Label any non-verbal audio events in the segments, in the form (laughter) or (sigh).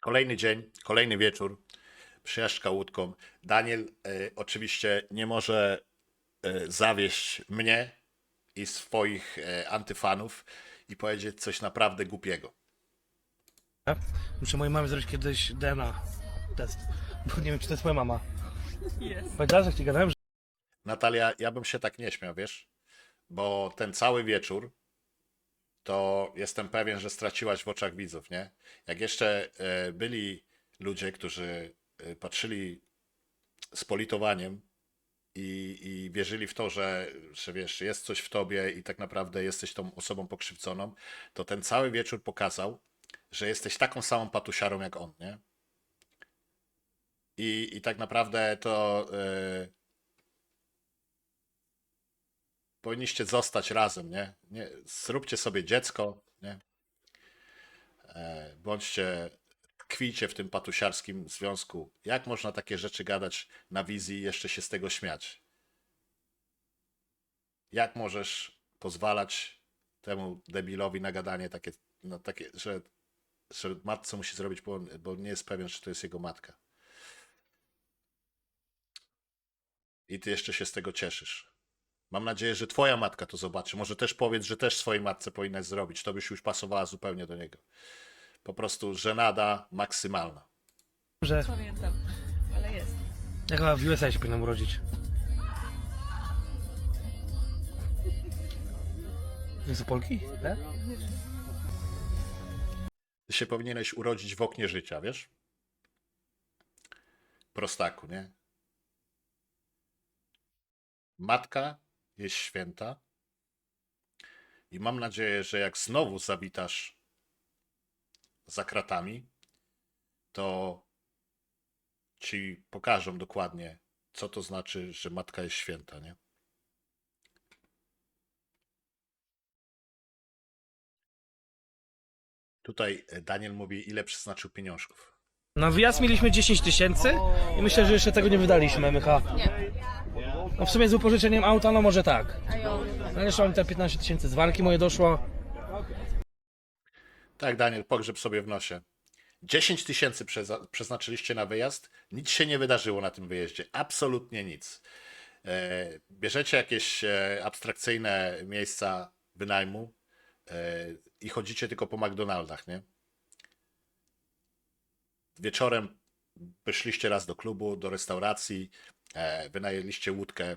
Kolejny dzień, kolejny wieczór, przejażdżka łódką. Daniel e, oczywiście nie może e, zawieść mnie i swoich e, antyfanów i powiedzieć coś naprawdę głupiego. Muszę mojej mamie zrobić kiedyś DNA test. Bo nie wiem, czy to jest moja mama. Powiedziała, że jak ci gadałem, że Natalia, ja bym się tak nie śmiał, wiesz? Bo ten cały wieczór to jestem pewien, że straciłaś w oczach widzów, nie? Jak jeszcze e, byli ludzie, którzy e, patrzyli z politowaniem i, i wierzyli w to, że, że wiesz, jest coś w tobie i tak naprawdę jesteś tą osobą pokrzywdzoną, to ten cały wieczór pokazał, że jesteś taką samą patusiarą jak on, nie? I, i tak naprawdę to e, powinniście zostać razem, nie? nie? Zróbcie sobie dziecko, nie? E, bądźcie, tkwijcie w tym patusiarskim związku. Jak można takie rzeczy gadać na wizji i jeszcze się z tego śmiać? Jak możesz pozwalać temu debilowi na gadanie takie, no takie że, że matce musi zrobić, bo, bo nie jest pewien, czy to jest jego matka. I ty jeszcze się z tego cieszysz. Mam nadzieję, że twoja matka to zobaczy. Może też powiedz, że też swojej matce powinnaś zrobić. To byś już pasowała zupełnie do niego. Po prostu żenada maksymalna. że Pamiętam, ale jest. jaka w USA się powinnam urodzić. Jest to Polki? Tak? Ty się powinieneś urodzić w oknie życia, wiesz? Prostaku, nie? Matka jest święta. I mam nadzieję, że jak znowu zawitasz za kratami, to ci pokażą dokładnie, co to znaczy, że matka jest święta, nie? Tutaj e, Daniel mówi, ile przeznaczył pieniążków. Na wyjazd mieliśmy 10 tysięcy i myślę, że jeszcze tego nie wydaliśmy, Mycha. Nie. No w sumie z upożyczeniem auta, no może tak. Ją. No mam te 15 tysięcy z walki moje doszło. Tak, Daniel, pogrzeb sobie w nosie. 10 tysięcy przeznaczyliście na wyjazd, nic się nie wydarzyło na tym wyjeździe. Absolutnie nic. E, bierzecie jakieś e, abstrakcyjne miejsca wynajmu e, i chodzicie tylko po McDonaldach, nie? Wieczorem wyszliście raz do klubu, do restauracji, e, wynajęliście łódkę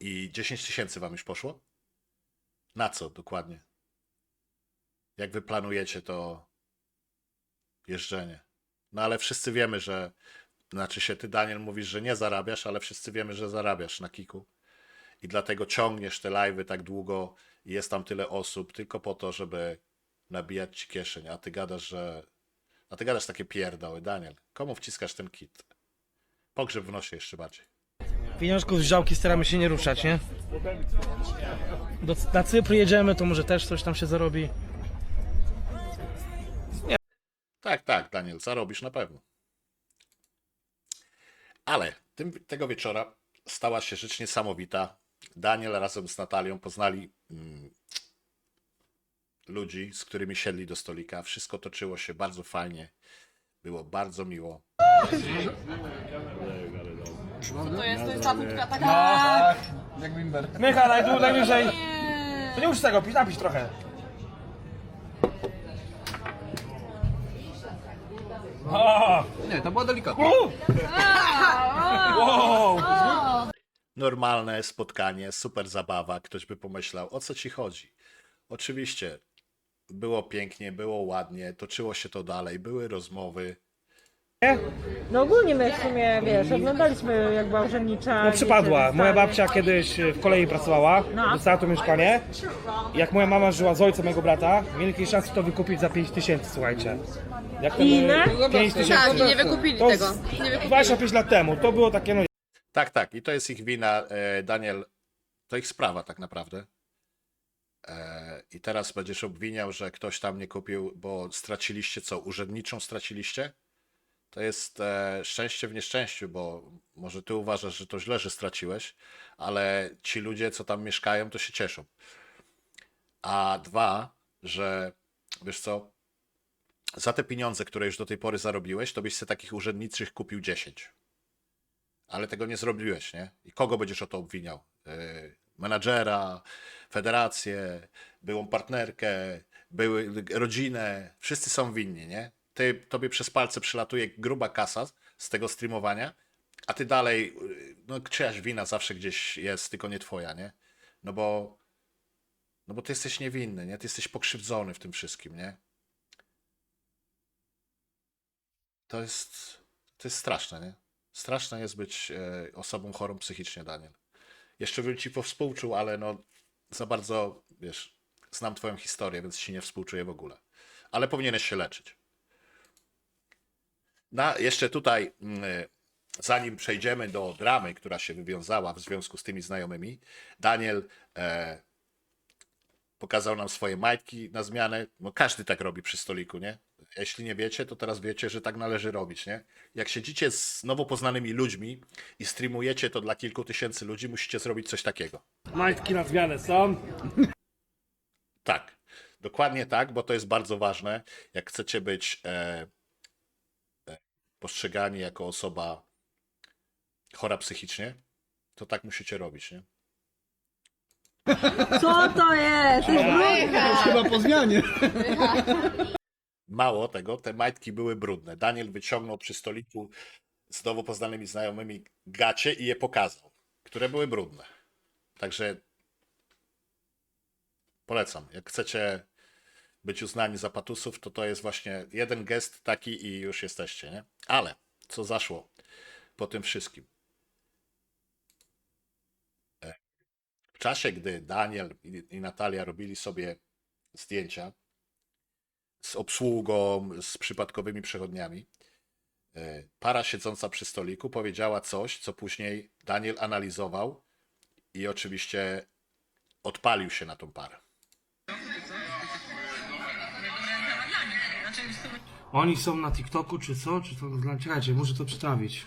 i 10 tysięcy wam już poszło? Na co dokładnie? jak wy planujecie to jeżdżenie. No ale wszyscy wiemy, że znaczy się ty Daniel mówisz, że nie zarabiasz, ale wszyscy wiemy, że zarabiasz na kiku. I dlatego ciągniesz te live'y tak długo i jest tam tyle osób tylko po to, żeby nabijać ci kieszeń, a ty gadasz, że a ty gadasz takie pierdoły, Daniel. Komu wciskasz ten kit? Pogrzeb w nosie jeszcze bardziej. Pieniążków z działki staramy się nie ruszać, nie? Do, na Cypr jedziemy, to może też coś tam się zarobi. Tak, tak, Daniel, zarobisz na pewno. Ale tym, tego wieczora stała się rzecz niesamowita. Daniel razem z Natalią poznali mm, ludzi, z którymi siedli do stolika. Wszystko toczyło się bardzo fajnie. Było bardzo miło. To jest, to jest ta wódka taka. Mycha, najdłu, najwyżej. To nie musisz tego pić, napić trochę. O! Nie, to była delikatna. U! Wow! Normalne spotkanie, super zabawa. Ktoś by pomyślał, o co ci chodzi? Oczywiście było pięknie, było ładnie, toczyło się to dalej, były rozmowy. No ogólnie my w sumie, wiesz, oglądaliśmy jak była urzędnicza. No przypadła. Moja babcia kiedyś w kolei pracowała, No. dostała to mieszkanie. Jak moja mama żyła z ojcem mojego brata, mieli jakieś szansę to wykupić za 5 tysięcy, słuchajcie. Jak ten, Ile? 5 tysięcy. Tak, i nie wykupili To tego. z- Nie wykupili. 25 lat temu. To było takie, no Tak, tak, i to jest ich wina, e, Daniel. To ich sprawa tak naprawdę. E, I teraz będziesz obwiniał, że ktoś tam nie kupił, bo straciliście co? Urzędniczą straciliście? To jest e, szczęście w nieszczęściu, bo może ty uważasz, że to źle, że straciłeś, ale ci ludzie, co tam mieszkają, to się cieszą. A dwa, że wiesz co, za te pieniądze, które już do tej pory zarobiłeś, to byś sobie takich urzędniczych kupił 10. Ale tego nie zrobiłeś, nie? I kogo będziesz o to obwiniał? Yy, menadżera, federację, byłą partnerkę, były rodzinę. Wszyscy są winni, nie? Ty, tobie przez palce przylatuje gruba kasa z tego streamowania, a ty dalej, no czyjaś wina zawsze gdzieś jest, tylko nie twoja, nie? No bo, no bo ty jesteś niewinny, nie? Ty jesteś pokrzywdzony w tym wszystkim, nie? To jest, to jest straszne, nie? Straszne jest być e, osobą chorą psychicznie, Daniel. Jeszcze bym ci powspółczuł, ale no za bardzo, wiesz, znam twoją historię, więc ci nie współczuję w ogóle. Ale powinieneś się leczyć. Na, jeszcze tutaj, mm, e, zanim przejdziemy do dramy, która się wywiązała w związku z tymi znajomymi, Daniel e, pokazał nam swoje majtki na zmianę. No każdy tak robi przy stoliku, nie? Jeśli nie wiecie, to teraz wiecie, że tak należy robić, nie? Jak siedzicie z nowo poznanymi ludźmi i streamujecie to dla kilku tysięcy ludzi, musicie zrobić coś takiego. Majtki na zmianę są. Tak, dokładnie tak, bo to jest bardzo ważne. Jak chcecie być e, postrzegani jako osoba chora psychicznie, to tak musicie robić, nie? Co to jest? Chyba po zmianie. Mało tego, te majtki były brudne. Daniel wyciągnął przy stoliku z nowo poznanymi znajomymi gacie i je pokazał, które były brudne. Także polecam. Jak chcecie być uznani za patusów, to to jest właśnie jeden gest taki i już jesteście, nie? Ale co zaszło po tym wszystkim? E, W czasie, gdy Daniel i, Natalia robili sobie zdjęcia, z obsługą, z przypadkowymi przechodniami. e, Para siedząca przy stoliku powiedziała coś, co później Daniel analizował i oczywiście odpalił się na tą parę. Oni są na TikToku czy co? Czy to czekajcie, muszę to przestawić.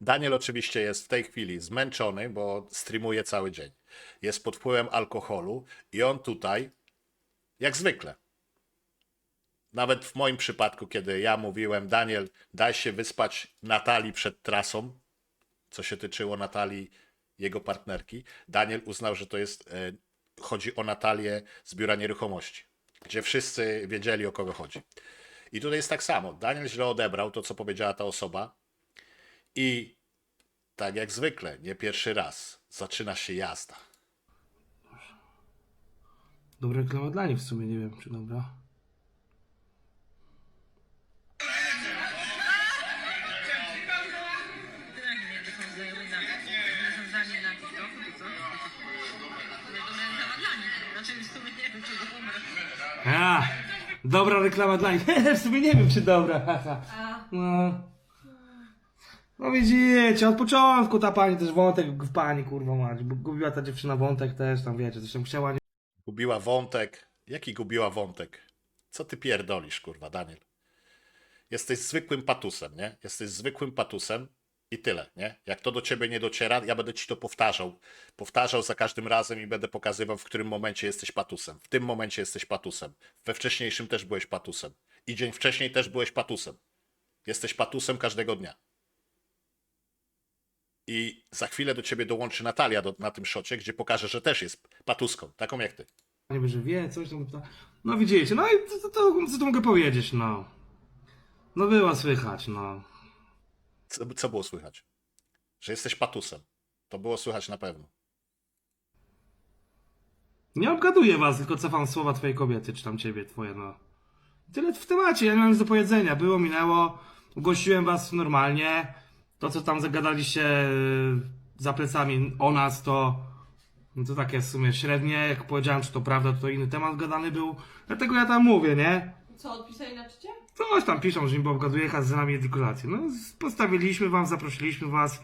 Daniel oczywiście jest w tej chwili zmęczony, bo streamuje cały dzień. Jest pod wpływem alkoholu i on tutaj, jak zwykle, nawet w moim przypadku, kiedy ja mówiłem, Daniel, daj się wyspać Natalii przed trasą, co się tyczyło Natalii, jego partnerki, Daniel uznał, że to jest, e, chodzi o Natalię z biura nieruchomości, gdzie wszyscy wiedzieli, o kogo chodzi. I tutaj jest tak samo. Daniel źle odebrał to, co powiedziała ta osoba, i tak jak zwykle, nie pierwszy raz, zaczyna się jazda. Dobra reklama dla nich w sumie, nie wiem czy dobra. Dobra reklama dla nich. (laughs) w sumie nie wiem czy dobra. (laughs) haha. No. No widzicie, od początku ta pani też wątek w pani kurwa mać. bo Gubiła ta dziewczyna wątek też tam wiecie, coś tam chciała, nie Gubiła wątek. Jaki gubiła wątek? Co ty pierdolisz, kurwa, Daniel? Jesteś zwykłym patusem, nie? Jesteś zwykłym patusem i tyle, nie? Jak to do ciebie nie dociera, ja będę ci to powtarzał. Powtarzał za każdym razem i będę pokazywał, w którym momencie jesteś patusem. W tym momencie jesteś patusem. We wcześniejszym też byłeś patusem. I dzień wcześniej też byłeś patusem. Jesteś patusem każdego dnia. I za chwilę do ciebie dołączy Natalia do, na tym szocie, gdzie pokaże, że też jest patuską, taką jak ty. nie że wie, coś tam. To... No widzicie, no i to, to, to, co tu mogę powiedzieć, no. No było słychać, no. Co, co było słychać? Że jesteś patusem. To było słychać na pewno. Nie obgaduję was, tylko cofam słowa twojej kobiety, czy tam ciebie, twoje, no. Tyle w temacie, ja nie mam nic do powiedzenia. Było, minęło, ugościłem was normalnie. To, co tam zagadaliście yy, za plecami o nas, to, no to takie w sumie średnie. Jak powiedziałem, czy to prawda, to inny temat gadany był. Dlatego ja tam mówię, nie? Co, odpisali na czycie? Coś tam piszą, że im obgaduje jechać z nami dekorację. No, postawiliśmy wam, zaprosiliśmy was.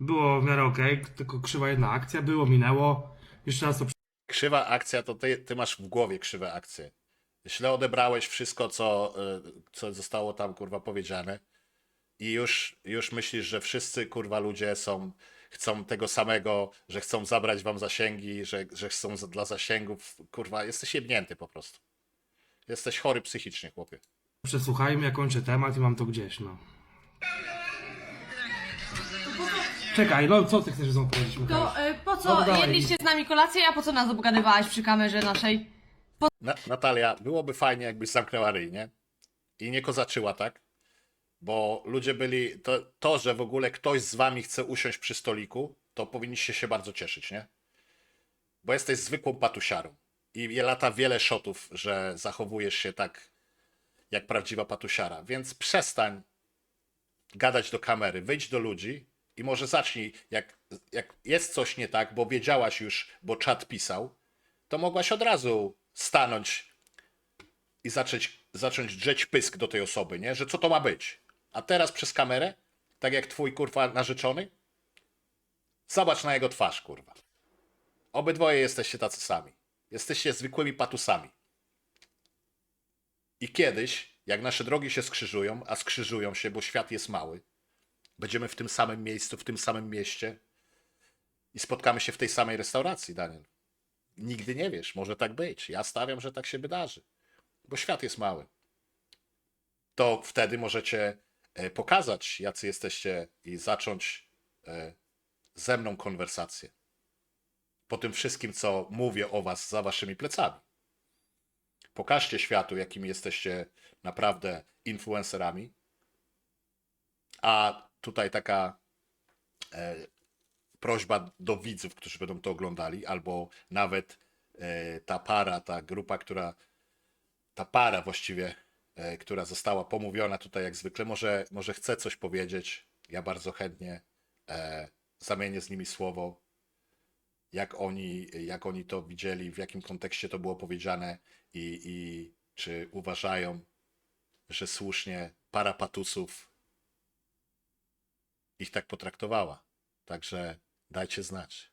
Było w miarę okej, tylko krzywa jedna akcja, było, minęło. Jeszcze raz to Krzywa akcja to ty, ty masz w głowie krzywe akcje. Źle odebrałeś wszystko, co, y, co zostało tam kurwa powiedziane. I już, już myślisz, że wszyscy kurwa ludzie są, chcą tego samego, że chcą zabrać wam zasięgi, że, że chcą za, dla zasięgów. Kurwa, jesteś jebnięty po prostu. Jesteś chory psychicznie, chłopie. Przesłuchajmy, ja kończę temat i mam to gdzieś, no. Czekaj, no co ty chcesz znowu powiedzieć, Michał? To y, po No co dawaj. jedliście z nami kolację, a po co nas obgadywałeś przy kamerze naszej? Na, Natalia, byłoby fajnie, jakbyś zamknęła ryj, nie? I nie kozaczyła, tak? Bo ludzie byli. To, to, że w ogóle ktoś z wami chce usiąść przy stoliku, to powinniście się bardzo cieszyć, nie? Bo jesteś zwykłą patusiarą. I lata wiele szotów, że zachowujesz się tak jak prawdziwa patusiara. Więc przestań gadać do kamery, wyjdź do ludzi i może zacznij, jak, jak jest coś nie tak, bo wiedziałaś już, bo czat pisał, to mogłaś od razu stanąć i zacząć, zacząć drzeć pysk do tej osoby, nie? Że co to ma być? A teraz przez kamerę, tak jak twój kurwa narzeczony, zobacz na jego twarz, kurwa. Obydwoje jesteście tacy sami. Jesteście zwykłymi patusami. I kiedyś, jak nasze drogi się skrzyżują, a skrzyżują się, bo świat jest mały, będziemy w tym samym miejscu, w tym samym mieście i spotkamy się w tej samej restauracji, Daniel. Nigdy nie wiesz, może tak być. Ja stawiam, że tak się wydarzy, bo świat jest mały. To wtedy możecie e, pokazać, jacy jesteście i zacząć e, ze mną konwersację. Po tym wszystkim, co mówię o was za waszymi plecami. Pokażcie światu, jakimi jesteście naprawdę influencerami. A tutaj taka e, prośba do widzów, którzy będą to oglądali, albo nawet e, ta para, ta grupa, która, ta para właściwie, e, która została pomówiona tutaj jak zwykle, może, może chce coś powiedzieć. Ja bardzo chętnie e, zamienię z nimi słowo, jak oni, jak oni to widzieli, w jakim kontekście to było powiedziane i, i czy uważają, że słusznie para patusów ich tak potraktowała. Także dajcie znać.